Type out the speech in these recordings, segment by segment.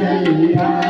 这一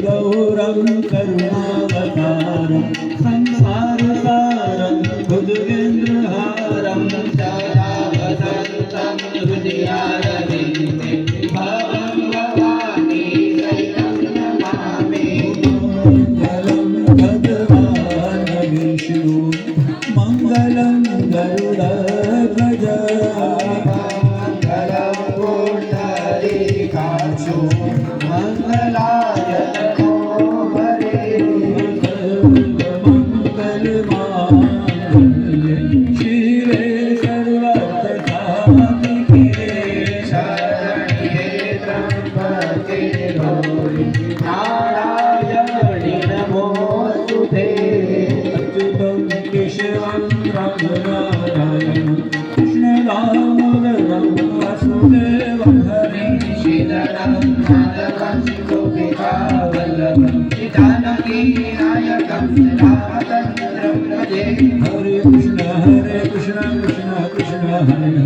गौरं करुणावतारं संसारसारं भुजगेन्द्रहारं शारावसन्तं हृदयारविन्दे भवं भवानी सैतं नमामि Hallelujah.